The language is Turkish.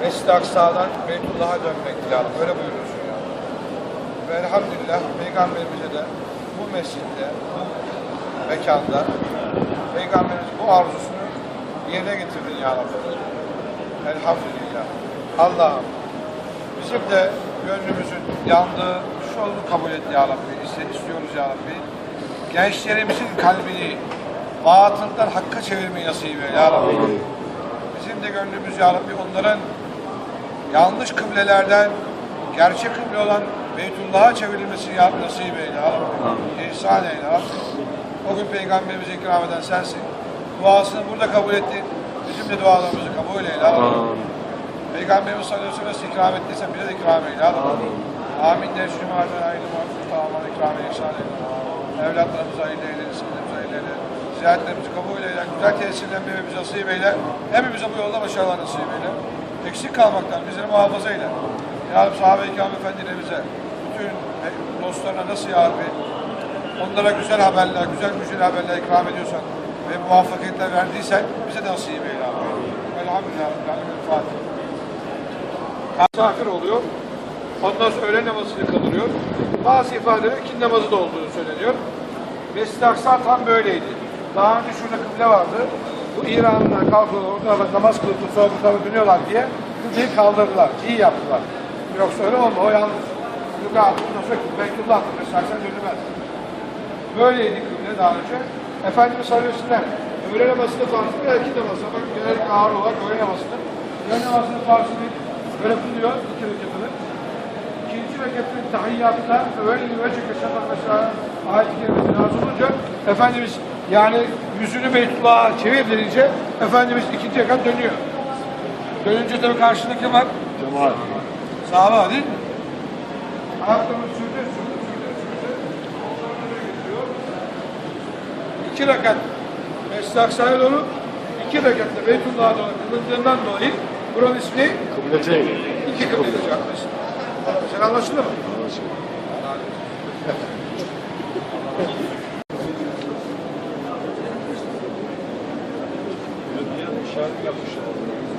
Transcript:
Mescid-i Aksa'dan Beytullah'a dönmek lazım. Öyle buyuruyorsun ya. Ve elhamdülillah Peygamberimize de bu mescitte, bu mekanda Peygamberimiz bu arzusunu yerine getirdin ya Rabbi. Elhamdülillah. Allah'ım bizim de gönlümüzün yandığı şu yolunu kabul et ya Rabbi. İstiyoruz ya Rabbi. Gençlerimizin kalbini batıldan hakka çevirmeyi nasip eyle ya Rabbi. Bizim de gönlümüz ya Rabbi onların yanlış kıblelerden gerçek kıble olan Beytullah'a çevrilmesi ya nasip eyle. İhsan eyle. O gün Peygamberimize ikram eden sensin. Duasını burada kabul ettin. Bizim de dualarımızı kabul eyle. Peygamberimiz sallallahu aleyhi ve sellem ikram ettiysen bize de ikram eyle. Rabbi. Amin de şu mardan ayrı mardan tamamen ikram eyle. ihsan eyle. Evlatlarımıza hayırlı eyle, rızklarımıza hayırlı eyle. Ziyaretlerimizi kabul eyle. Güzel tesirlenmemizi nasip eyle. Hepimize bu yolda başarılar nasip eyle. Eksik kalmaktan bizleri muhafaza eyle. Ya sahabe-i efendilerimize, bütün dostlarına nasıl ya Rabbi, onlara güzel haberler, güzel müjdeli haberler ikram ediyorsan ve muvaffakiyetler verdiysen bize de nasip eyle abi. Elhamdülillah. Fatiha. Misafir oluyor. Ondan sonra öğle namazını kılınıyor. Bazı ifadeler ikindi namazı da olduğunu söyleniyor. Mescid-i Aksa tam böyleydi. Daha önce şurada kıble vardı. Bu İran'dan kalkıyor, orada namaz kılıp sonra dönüyorlar diye kıbleyi kaldırdılar. İyi yaptılar. Yoksa öyle olma, o yanlış. Yukarı altından sonra Beytullah'tır. Mesela sen dönülmez. Böyleydi kıble daha önce. Efendimiz sallallahu aleyhi ve sellem öğle namazını farzını ve iki namazını. Bak genellikle ağır olarak öğle namazını. Öğle namazını farzını böyle kılıyor iki rekatını. İkinci rekatın tahiyyatta öğle vecih keşefet mesela ayet-i kerimesi nazım olunca Efendimiz yani yüzünü Beytullah'a çevirince Efendimiz ikinci rekat dönüyor. Dönünce tabii karşında kim var? Cemal. Sahaba değil mi? Ayaklarını sürdü, sürdü, sürdü, sürdü. İki rekat Mescid-i Aksa'ya doğru, iki rekat da Beytullah'a doğru kılındığından dolayı buranın ismi Kıblete. iki kıble camisi. Sen anlaşıldı mı? İşaret yapmışlar.